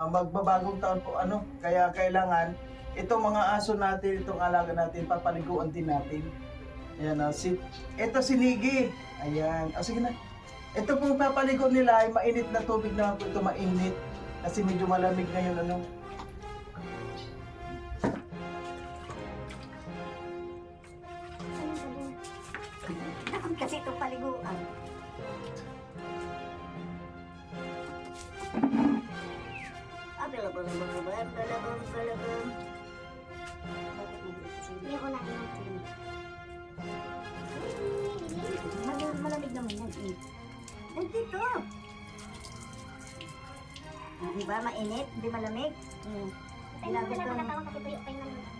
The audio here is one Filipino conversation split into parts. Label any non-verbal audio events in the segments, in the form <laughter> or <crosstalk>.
Ah, magbabagong taon po ano. Kaya kailangan itong mga aso natin, itong alaga natin, papaliguan din natin. Ayan o, si, ito si Niggy. Ayan, o sige na. Ito po papaligo nila ay mainit na tubig naman po ito mainit. Kasi medyo malamig ngayon ano. Di ba? Mainit? Di malamig? Hmm. Kailangan ko itong...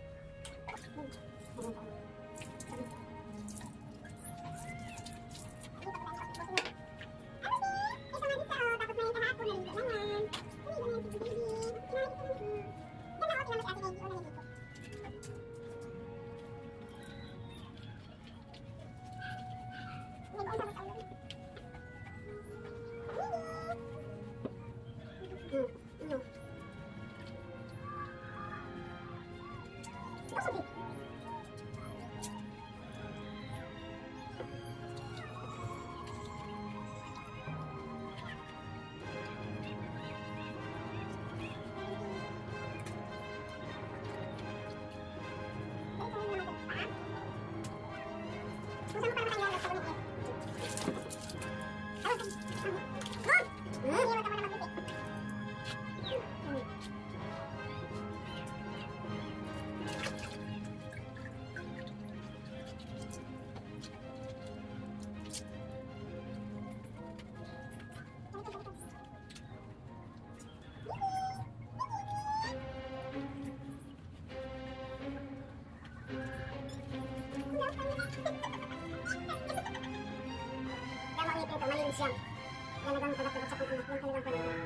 siang. Yan ang tagat-tagat sa pagkakas. Yan talagang pagkakas.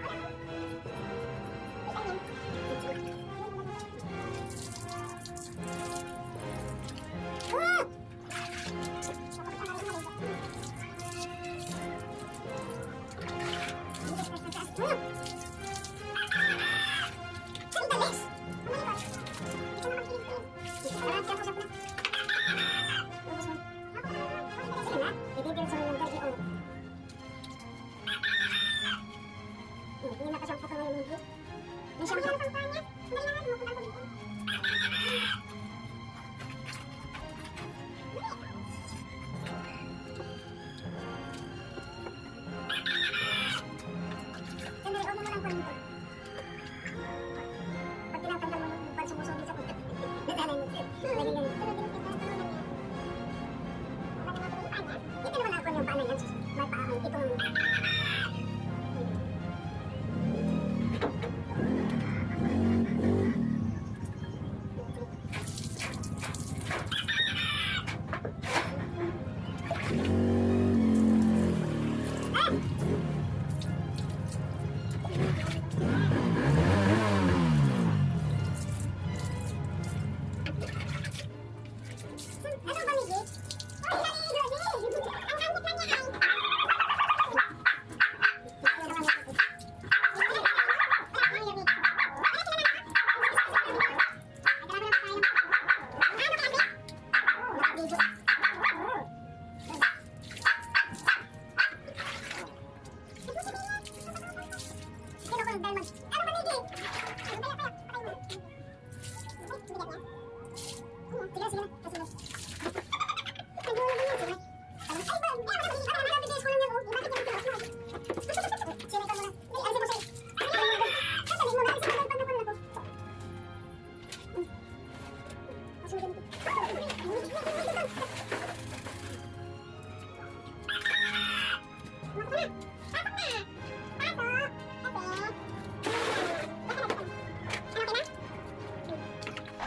Terima kasih banyak.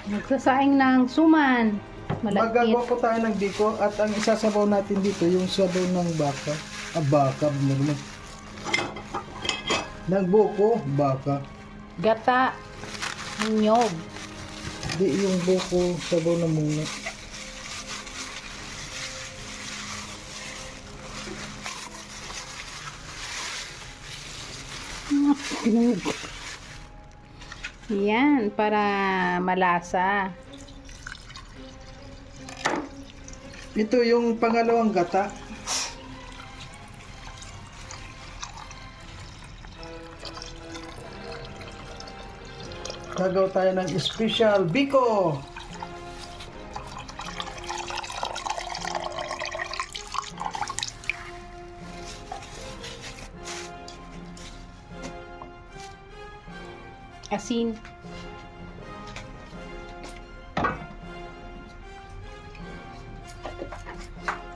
Nagsasaing ng suman. Malagkit. Magagawa po tayo ng biko at ang isasabaw natin dito yung sabaw ng baka. Ah, baka. Ano Ng buko, baka. Gata. Nyog. Di yung buko, sabaw na muna. <laughs> Yan, para malasa. Ito yung pangalawang gata. Gagawa tayo ng special biko. Asin.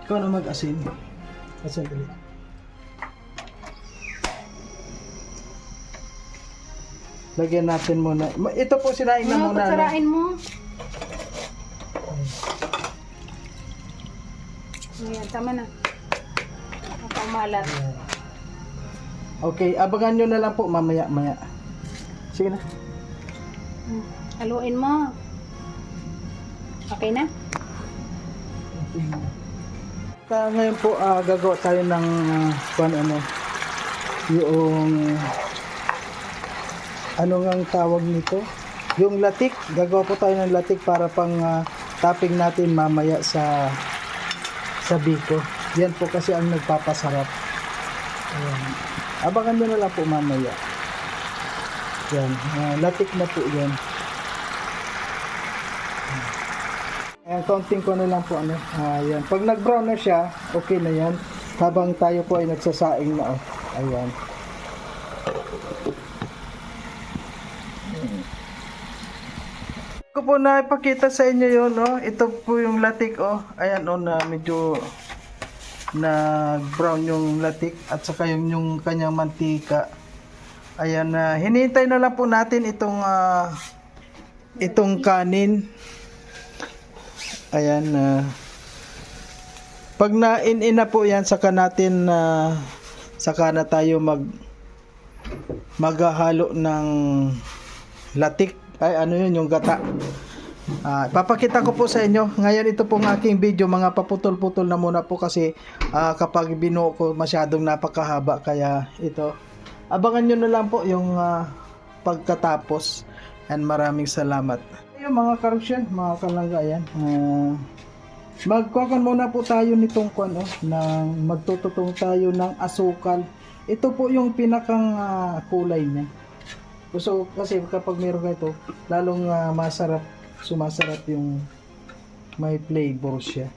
Ikaw na mag-asin. Asin ulit. Lagyan natin muna. Ito po sinain na muna. kutsarain mo. Ayan, tama na. Nakamalat. Okay, abangan nyo na lang po mamaya maya. Sige na. Haluin mo. Okay na? Kaya ngayon po ah, gagawa tayo ng uh, ano yung ano ang tawag nito? Yung latik, gagawa po tayo ng latik para pang ah, topping natin mamaya sa sa biko. Yan po kasi ang nagpapasarap. Ayan. Abangan nyo na lang po mamaya. Yan, ah, latik na po yan. Ayan, counting ko na lang po ano. Ayan. Pag nag-brown na siya, okay na yan. Habang tayo po ay nagsasaing na. Oh. Ayan. Ko po na ipakita sa inyo yun, oh. Ito po yung latik, oh. Ayan, oh, na medyo nag-brown yung latik at saka yung, yung kanyang mantika. Ayan, na hinihintay na lang po natin itong ah, itong kanin. Ayan na pag na-in-in na po yan saka natin na saka na tayo mag maghahalo ng latik ay ano yun yung gata. Ah, papakita ko po sa inyo. Ngayon ito pong aking video mga paputol-putol na muna po kasi ah, kapag binuo ko masyadong napakahaba kaya ito. Abangan nyo na lang po yung ah, pagkatapos and maraming salamat. Yung mga karusyan, mga kalanggayan, uh, magkukan muna po tayo nitong kwan, oh, ng magtututong tayo ng asukal. Ito po yung pinakang ah, kulay niya. So, kasi kapag meron ito, lalong ah, masarap, sumasarap yung may flavor siya.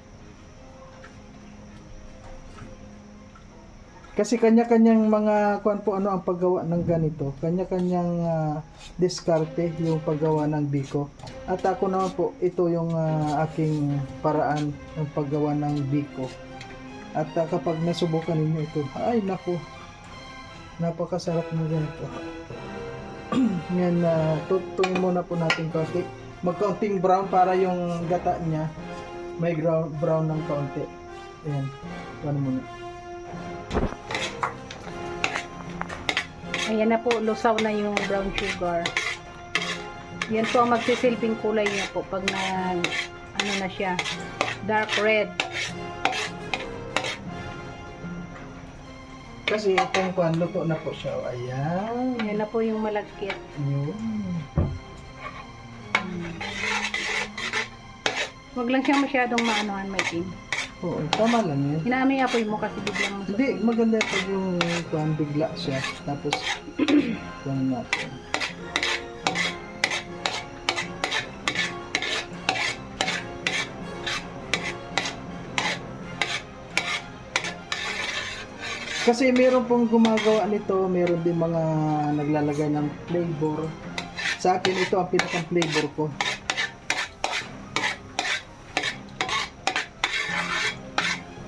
Kasi kanya-kanyang mga kuan po ano ang paggawa ng ganito. Kanya-kanyang ah, diskarte yung paggawa ng biko. At ako naman po, ito yung ah, aking paraan ng paggawa ng biko. At ah, kapag nasubukan ninyo ito, ay nako, napakasarap ng ganito. <clears throat> Ngayon, uh, tutungin muna po natin kaunti. Magkaunting brown para yung gata niya may brown, brown ng kaunti. Ayan, ano muna. Ayan na po, lusaw na yung brown sugar. Yan po ang magsisilbing kulay niya po pag nag, ano na siya, dark red. Kasi itong kwan, luto na po siya. Ayan. Yan na po yung malagkit. Yun. Huwag lang siyang masyadong maanohan, may tin. Oo, tama lang yun. Inaamay apoy mo kasi biglang masasok. Hindi, maganda pag yung kwan, bigla siya. Tapos, <clears throat> kwan natin. Kasi meron pong gumagawa nito, meron din mga naglalagay ng flavor. Sa akin, ito ang pinakang flavor ko.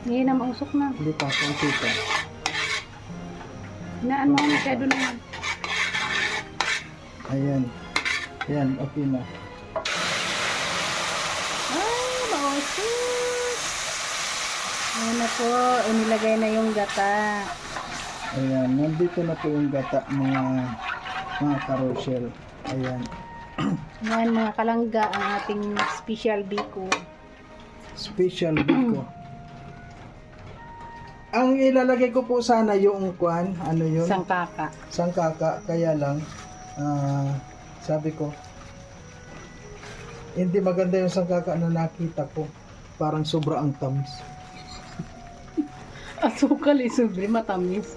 Hindi na mausok na. Hindi pa, konti pa. Hinaan mo masyado na yan. Ayan. Ayan, okay na. sus. Ayan na po, inilagay na yung gata. Ayan, nandito na po yung gata mga mga karosyel. Ayan. Ayan mga kalangga, ang ating special biko. Special biko. Ang ilalagay ko po sana yung kwan, ano yun? Sangkaka. sangkaka kaya lang ah, sabi ko hindi maganda yung sangkaka na nakita ko parang sobra ang tamis <laughs> Asukal eh, sobre matamis.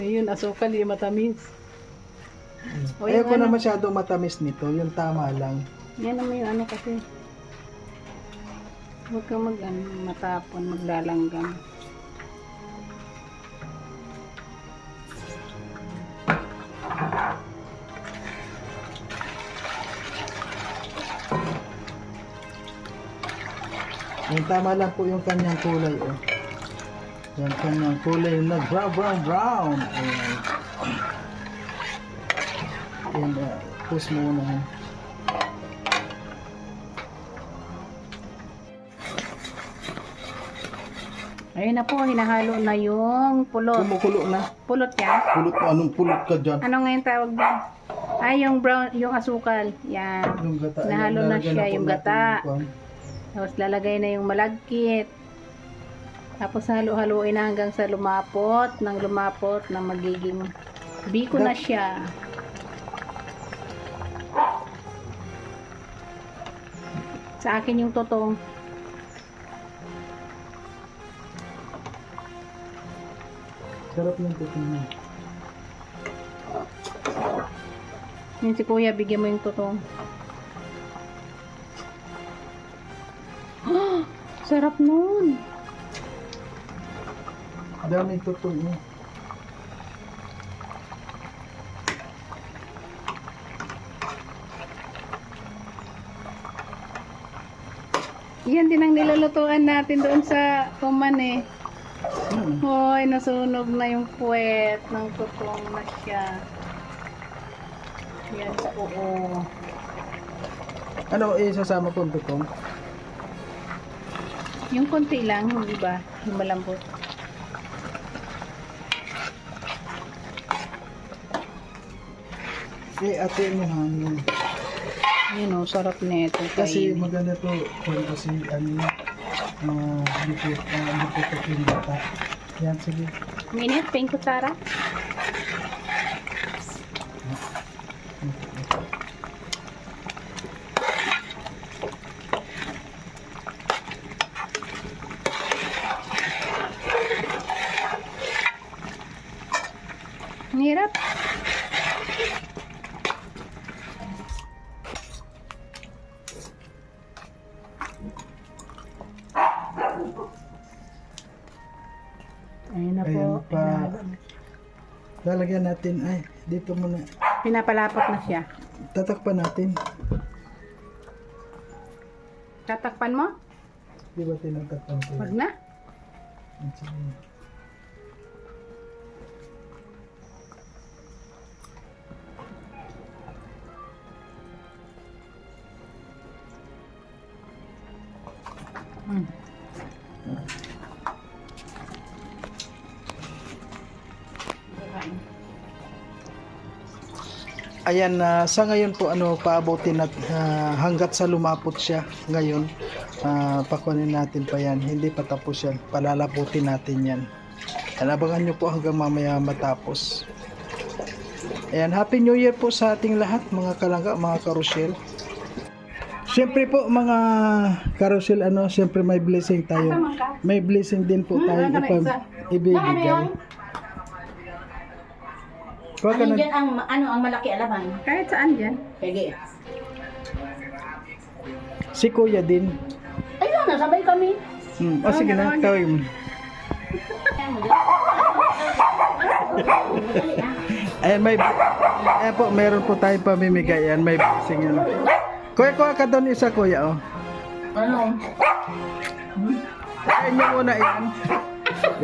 Ayun, asukal eh, matamis. O, yung ayoko na ano, masyado matamis nito yung tama lang yan naman yung ano kasi. Huwag kang mag, ano, matapon, maglalanggam. Tama lang po yung kanyang kulay oh. yung kanyang kulay na brown brown brown ayan yan uh, push muna. Ayun na po, hinahalo na yung pulot. kumukulo na Pulot yan? pulot mo anong pulot ka dyan Ano ngayon tawag doon? Ay, yung brown, yung asukal. Yan. yung gata ayan, Nahalo na siya, yung natin gata. yung kwan. Tapos lalagay na yung malagkit. Tapos halo-haluin na hanggang sa lumapot, nang lumapot na magiging biko na siya. Sa akin yung totong. sarap yung tuting mo Yun si kuya, bigyan mo yung totong. Sarap nun. daming tutong mo Yan din ang nilulutuan natin doon sa kuman eh. Hmm. Hoy, nasunog na yung puwet ng tutong na siya. Yan po. oh. Ano, eh, sasama ko ang tutong? Yung konti lang, hindi ba? Yung malambot. Eh, ate mo ha. yun. Yun oh, sarap nito. Kasi kainin. maganda to, kung kasi ano, uh, dito, uh, dito yung bata. Yan, sige. Minute, pink kutsara. Lalagyan natin, ay, dito muna. Pinapalapot na siya. Tatakpan natin. Tatakpan mo? Di ba tinatakpan ko? Wag na. Sige. Ayan, na sa ngayon po, ano, paabutin at ah, hanggat sa lumapot siya ngayon, uh, pakunin natin pa yan. Hindi pa tapos yan. Palalaputin natin yan. Ayan, Abangan nyo po hanggang mamaya matapos. Ayan, Happy New Year po sa ating lahat, mga kalangga, mga karusyel. Siyempre po, mga karusyel, ano, siyempre may blessing tayo. May blessing din po tayo na ipag isa? ibibigay. Kuha ka Ano dyan ang, ano, ang malaki alaman? Kahit saan dyan. Sige. si Kuya din. Ayun, nasabay kami. Hmm. O sige na, tawag mo. <laughs> Ayan, may... Ayan po, meron po tayong pamimigay. Ayan, may blessing yan. Kuya, kuha ka doon isa, kuya, oh. Ano? Ayan nyo muna, yan.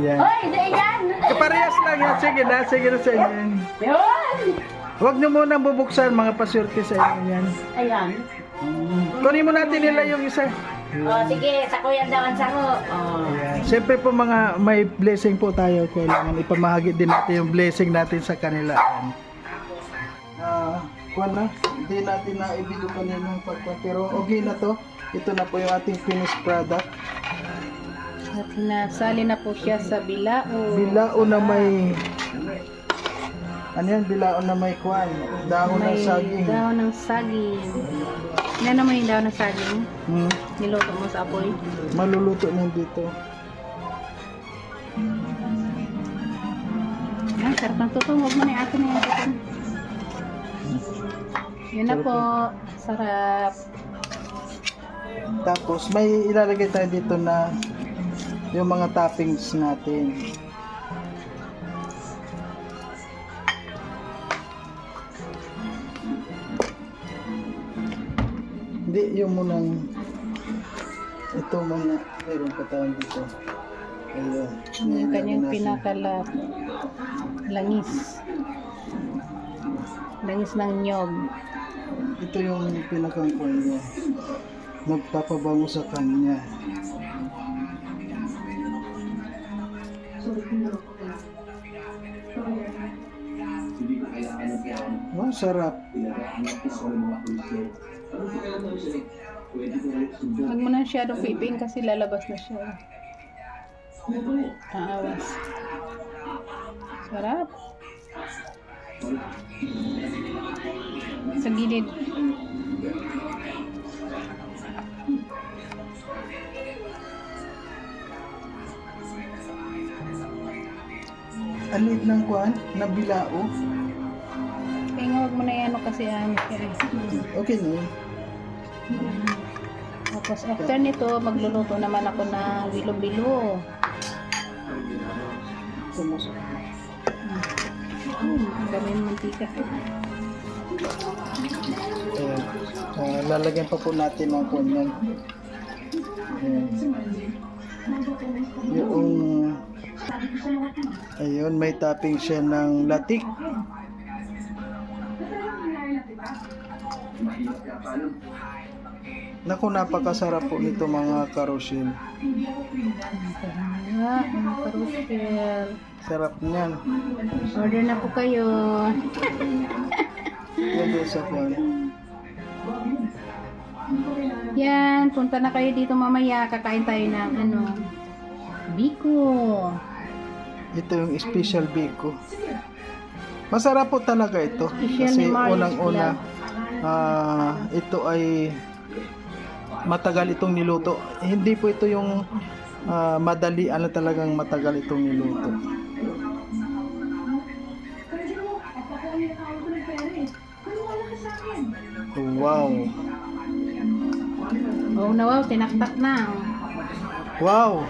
Yan. Hoy, hindi yan. Kaparehas lang yan. Sige na, sige na sa inyo. yan. Yun. Huwag nyo muna bubuksan, mga pasyurte sa inyo yan. Ayan. Kunin mo natin nila yung isa. Oh, sige, sa kuya daw ang sango. Oh. Ayan. Siyempre po mga may blessing po tayo. Kailangan ipamahagi din natin yung blessing natin sa kanila. Ayan. Ah, kuwan na. Hindi natin na ibigay kanina ng pagka. Pero okay na to. Ito na po yung ating finished product. At nasali na po siya sa bilao. Bilao na may ano yan? Bilao na may kwan. Dahon ng May saging. daon ng saging. Ano naman yung daon ng saging? Hmm. Niluto mo sa apoy. Maluluto na dito. Ay, sarap ng tutong. Huwag mo na yung na yung tutong. Yun na po. Sarap. Tapos may ilalagay tayo dito na yung mga toppings natin. Hindi, yung munang ito muna, meron pa tayo dito. Ayun. Yung kanyang pinakalat. Langis. Langis ng nyog. Ito yung pinakang niya. Nagpapabango sa kanya. Sarap. Huwag mo na masyadong piping kasi lalabas na siya. Aawas. Sarap. Sa gilid. Alit ng kwan, nabilao. Kaya huwag mo na yan kasi ano. Okay na yun. Tapos after nito, magluluto naman ako ng bilo-bilo. Sumusok. Hmm, ang dami ng mantika. Ayan. Ah, lalagyan pa po natin ng kunyan. Ayan. Yung ayun, may topping siya ng latik. Naku, napakasarap po nito mga karosil. Ah, ang karusyel. Sarap niyan. Order na po kayo. Yan doon sa kwan. Yan, punta na kayo dito mamaya. Kakain tayo ng ano, biko. Ito yung special biko. Masarap po talaga ito. Special Kasi unang-una, ah, ito ay matagal itong niluto. Hindi po ito yung ah, madali, ano talagang matagal itong niluto. Wow. Oh, na wow, tinaktak na. Wow!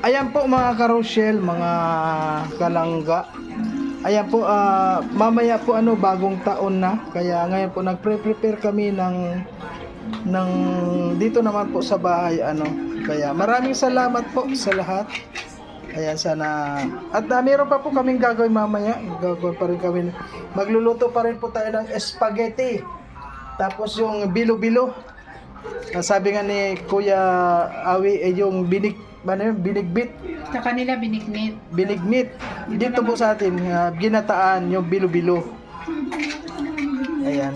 Ayan po mga karosyel, mga kalangga. Ayan po, ah, mamaya po ano, bagong taon na. Kaya ngayon po nagpre-prepare kami ng ng dito naman po sa bahay ano. Kaya maraming salamat po sa lahat. Ayan sana at uh, meron pa po kaming gagawin mamaya. Gagawin pa rin kami. Magluluto pa rin po tayo ng spaghetti. Tapos yung bilo-bilo. Ah, sabi nga ni Kuya Awi ay yung binig ano yun, binigbit, Sa kanila binignit. binignit. Dito po sa atin, ah, ginataan yung bilo-bilo. Ayan.